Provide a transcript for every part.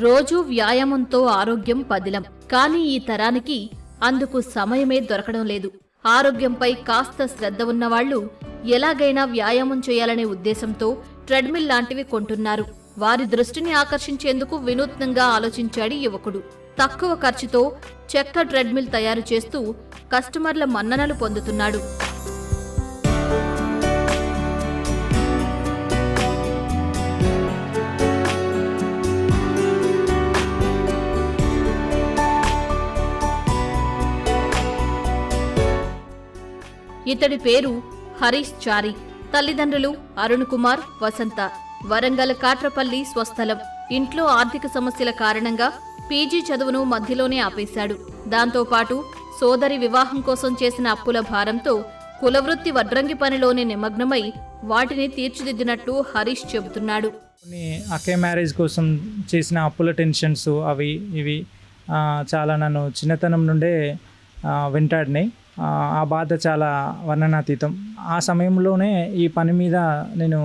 రోజూ వ్యాయామంతో ఆరోగ్యం పదిలం. కానీ ఈ తరానికి అందుకు సమయమే దొరకడం లేదు. ఆరోగ్యంపై కాస్త శ్రద్ధ ఉన్నవాళ్ళు ఎలాగైనా వ్యాయామం చేయాలనే ఉద్దేశంతో ట్రెడ్మిల్ లాంటివి కొంటున్నారు. వారి దృష్టిని ఆకర్షించేందుకు వినూత్నంగా ఆలోచించాడు యువకుడు. తక్కువ ఖర్చుతో చెక్క ట్రెడ్మిల్ తయారు చేస్తూ కస్టమర్ల మన్ననలు పొందుతున్నాడు. ఇతడి పేరు హరీష్ చారి. తల్లిదండ్రులు అరుణ్ కుమార్ వసంత. వరంగల్ కాట్రపల్లి స్వస్థలం. ఇంట్లో ఆర్థిక సమస్యల కారణంగా పీజీ చదువును మధ్యలోనే ఆపేశాడు. దాంతోపాటు సోదరి వివాహం కోసం చేసిన అప్పుల భారంతో కులవృత్తి వడ్రంగి పనిలోనే నిమగ్నమై వాటిని తీర్చిదిద్దినట్టు హరీష్ చెబుతున్నాడు. కొన్ని అకే మ్యారేజ్ కోసం చేసిన అప్పుల టెన్షన్స్ అవి ఇవి చాలా నన్ను చిన్నతనం నుండే ఆ, వెంటాడినాయి. ఆ, బాధ చాలా వర్ణనాతీతం. ఆ సమయంలోనే ఈ పని మీద నేను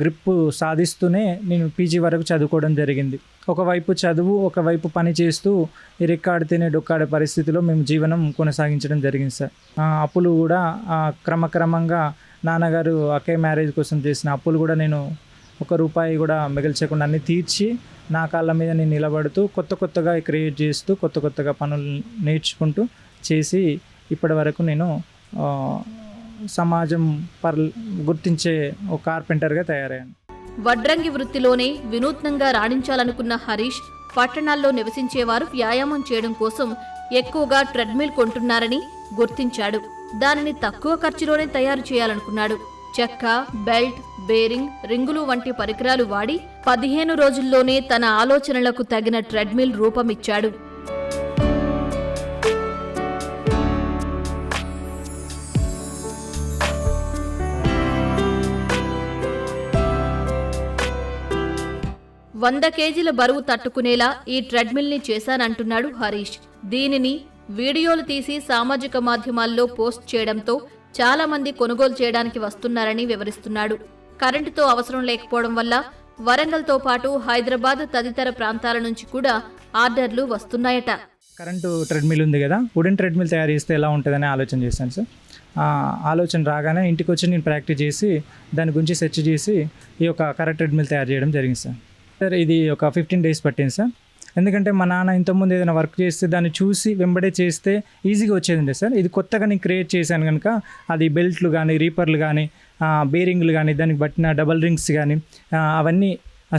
గ్రిప్ సాధిస్తూనే నేను పీజీ వరకు చదువుకోవడం జరిగింది. ఒకవైపు చదువు ఒకవైపు పని చేస్తూ ఇరెక్కాడితేనే డొక్కాడే పరిస్థితిలో మేము జీవనం కొనసాగించడం జరిగింది సార్. ఆ, అప్పులు కూడా క్రమక్రమంగా నాన్నగారు అకే మ్యారేజ్ కోసం చేసిన అప్పులు కూడా నేను ఒక రూపాయి కూడా మిగిల్చకుండా అన్ని తీర్చి నా కాళ్ళ మీద నేను నిలబడుతూ కొత్త కొత్తగా క్రియేట్ చేస్తూ కొత్త కొత్తగా పనులు నేర్చుకుంటూ చేసి ఇప్పటి వరకు నేను సమాజం పర్ గుర్తించే ఒక కార్పెంటర్గా తయారయ్యాను. వడ్రంగి వృత్తిలోనే వినూత్నంగా రాణించాలనుకున్న హరీష్ పట్టణాల్లో నివసించేవారు వ్యాయామం చేయడం కోసం ఎక్కువగా ట్రెడ్మిల్ కొంటున్నారని గుర్తించాడు. దానిని తక్కువ ఖర్చులోనే తయారు చేయాలనుకున్నాడు. చెక్క బెల్ట్ బేరింగ్ రింగులు వంటి పరికరాలు వాడి పదిహేను రోజుల్లోనే తన ఆలోచనలకు తగిన ట్రెడ్మిల్ రూపమిచ్చాడు. వంద కేజీల బరువు తట్టుకునేలా ఈ ట్రెడ్మిల్ని చేశానంటున్నాడు హరీష్. దీనిని వీడియోలు తీసి సామాజిక మాధ్యమాల్లో పోస్ట్ చేయడంతో చాలా మంది కొనుగోలు చేయడానికి వస్తున్నారని వివరిస్తున్నాడు. కరెంటుతో అవసరం లేకపోవడం వల్ల వరంగల్తో పాటు హైదరాబాద్ తదితర ప్రాంతాల నుంచి కూడా ఆర్డర్లు వస్తున్నాయట. కరెంటు ట్రెడ్మిల్ ఉంది కదా వుడెన్ ట్రెడ్మిల్ తయారు చేస్తే ఎలా ఉంటుందని ఆలోచన చేశాను సార్. ఆలోచన రాగానే ఇంటికి వచ్చి నేను ప్రాక్టీస్ చేసి దాని గురించి సెర్చ్ చేసి ఈ యొక్క కరెంట్ ట్రెడ్మిల్ తయారు చేయడం జరిగింది సార్. సార్ ఇది ఒక ఫిఫ్టీన్ డేస్ పట్టింది సార్. ఎందుకంటే మా నాన్న ఇంతకుముందు ఏదైనా వర్క్ చేస్తే దాన్ని చూసి వెంబడే చేస్తే ఈజీగా వచ్చేదండి సార్. ఇది కొత్తగా నేను క్రియేట్ చేశాను కనుక అది బెల్ట్లు కానీ రీపర్లు కానీ బేరింగ్లు కానీ దానికి బట్టిన డబల్ రింగ్స్ కానీ అవన్నీ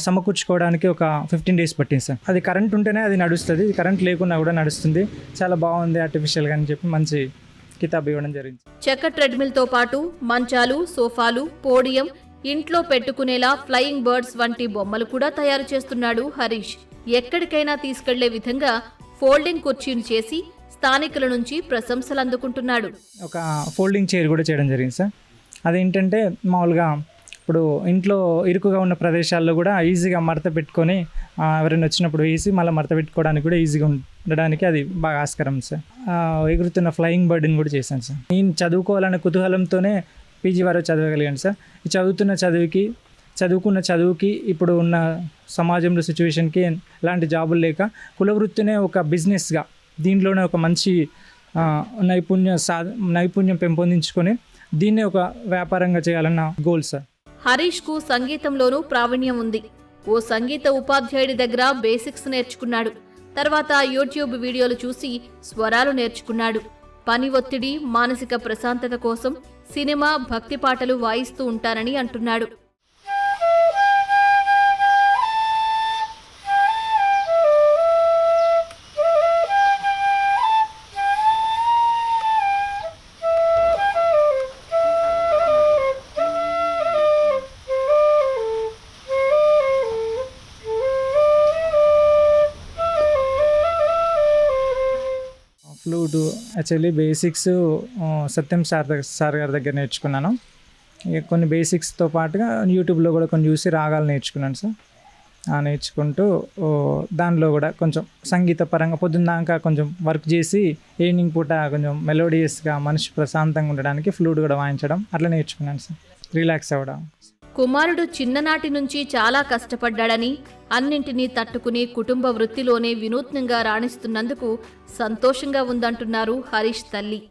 సమకూర్చుకోవడానికి ఒక ఫిఫ్టీన్ డేస్ పట్టింది సార్. అది కరెంట్ ఉంటేనే అది నడుస్తుంది. కరెంట్ లేకుండా కూడా నడుస్తుంది. చాలా బాగుంది ఆర్టిఫిషియల్గా అని చెప్పి మంచి కితాబ్ ఇవ్వడం జరిగింది. చెక్క ట్రెడ్మిల్తో పాటు మంచాలు సోఫాలు పోడియం ఇంట్లో పెట్టుకునేలా ఫ్లయింగ్ బర్డ్స్ వంటి బొమ్మలు కూడా తయారు చేస్తున్నాడు హరీష్. ఎక్కడికైనా తీసుకెళ్ళే విధంగా ఫోల్డింగ్ కుర్చీని చేసి స్థానికుల నుంచి ప్రశంసలు అందుకుంటున్నాడు. ఒక ఫోల్డింగ్ చైర్ కూడా చేయడం జరిగింది సార్. అదేంటంటే మామూలుగా ఇప్పుడు ఇంట్లో ఇరుకుగా ఉన్న ప్రదేశాల్లో కూడా ఈజీగా మడత పెట్టుకొని ఎవరైనా వచ్చినప్పుడు వేసి మళ్ళీ మడత పెట్టుకోవడానికి కూడా ఈజీగా ఉండడానికి అది బాగా ఆస్కారం సార్. ఎగురుతున్న ఫ్లయింగ్ బర్డ్ని కూడా చేశాను సార్. నేను చదువుకోవాలనే కుతూహలంతోనే పీజీ వరకు చదవగలిగాను సార్. ఈ చదువుతున్న చదువుకి చదువుకున్న చదువుకి ఇప్పుడు ఉన్న సమాజంలో సిచ్యువేషన్కి ఎలాంటి జాబులు లేక కులవృత్తినే ఒక బిజినెస్గా దీంట్లోనే ఒక మంచి నైపుణ్య సా నైపుణ్యం పెంపొందించుకొని దీన్నే ఒక వ్యాపారంగా చేయాలన్న గోల్ సార్. హరీష్కు సంగీతంలోనూ ప్రావీణ్యం ఉంది. ఓ సంగీత ఉపాధ్యాయుడి దగ్గర బేసిక్స్ నేర్చుకున్నాడు. తర్వాత యూట్యూబ్ వీడియోలు చూసి స్వరాలు నేర్చుకున్నాడు. పని ఒత్తిడి మానసిక ప్రశాంతత కోసం సినిమా భక్తి పాటలు వాయిస్తూ ఉంటానని అంటున్నాడు. To actually basics Satyam sir దగ్గర సార్ గారి దగ్గర నేర్చుకున్నాను. ఇక కొన్ని బేసిక్స్తో పాటుగా యూట్యూబ్లో కూడా కొన్ని చూసి రాగాలు నేర్చుకున్నాను సార్. ఆ నేర్చుకుంటూ దానిలో కూడా కొంచెం సంగీత పరంగా పొద్దున్నాక కొంచెం వర్క్ చేసి ఈవినింగ్ పూట కొంచెం మెలోడియస్గా మనిషి ప్రశాంతంగా ఉండడానికి ఫ్లూట్ కూడా వాయించడం అట్లా నేర్చుకున్నాను సార్. రిలాక్స్ అవ్వడం. కుమారుడు చిన్ననాటి నుంచి చాలా కష్టపడ్డాడని అన్నింటినీ తట్టుకుని కుటుంబ వృత్తిలోనే వినూత్నంగా రాణిస్తున్నందుకు సంతోషంగా ఉందంటున్నారు హరీష్ తల్లి.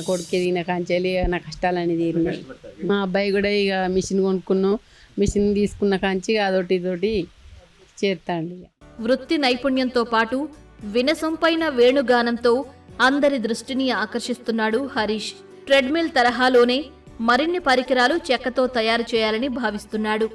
నా కొడుకు ఎదిగిన కాంచాలి నా కష్టాలని తీరినాయి మా అబ్బాయి కూడా ఇక మిషన్ కొనుక్కున్నాం. మిషన్ తీసుకున్న కాంచి ఇక అదొకటి ఇదొకటి చేస్తాండి వృత్తి నైపుణ్యంతో పాటు వినసొంపైన వేణుగానంతో అందరి దృష్టిని ఆకర్షిస్తున్నాడు హరీష్. ట్రెడ్మిల్ తరహాలోనే మరిన్ని పరికరాలు చెక్కతో తయారు చేయాలని భావిస్తున్నాడు.